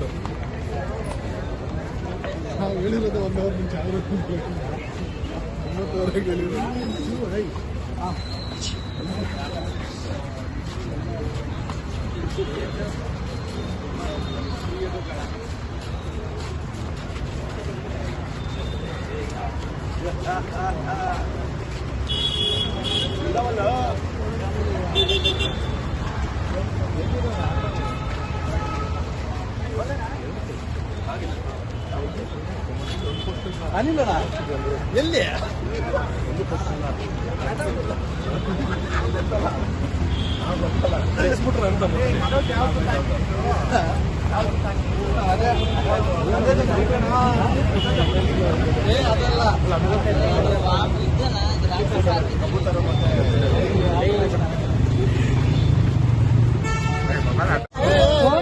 ಇತ್ತು ನಾವು ಹೇಳಿರೋದು ಒಂದು ಅವರ್ ಮುಂಚೆ ಅವರು ಒಂಬತ್ತುವರೆಗೆ ಹೇಳಿದ್ರು Rai Hãy subscribe cho kênh Ghiền Mì Gõ Để không bỏ lỡ những video hấp dẫn ಅನಿಲಣ ಎಲ್ಲಿ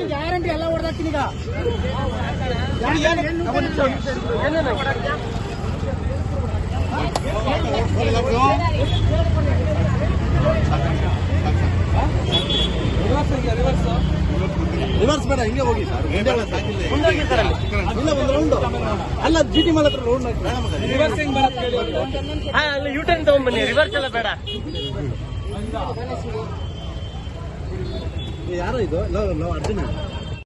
ಗ್ಯಾರಂಟಿ ಎಲ್ಲ ಹೊಡೆದಾಕ್ತೀನಿ ಈಗ ರಿವರ್ಸ್ ಬೇಡ ಹಿಂಗೆ ಹೋಗಿ. ಸರ್ ಮುಂದೆ ಹೋಗಿ. ಸರ್. ಇಲ್ಲ ಒಂದು ರೌಂಡ್ ಅಲ್ಲ ಜಿ ಟಿ ಮಾಲ್ ಹತ್ರ ರೌಂಡ್ ಹಾ ಅಲ್ಲಿ ಯೂ ಟರ್ನ್ ತಗೊಂಡ್ಬನ್ನಿ ರಿವರ್ಸ್ ಎಲ್ಲ ಬೇಡ. ಯಾರೋ ಇದು? ಲವ್ ಅರ್ಜುನ.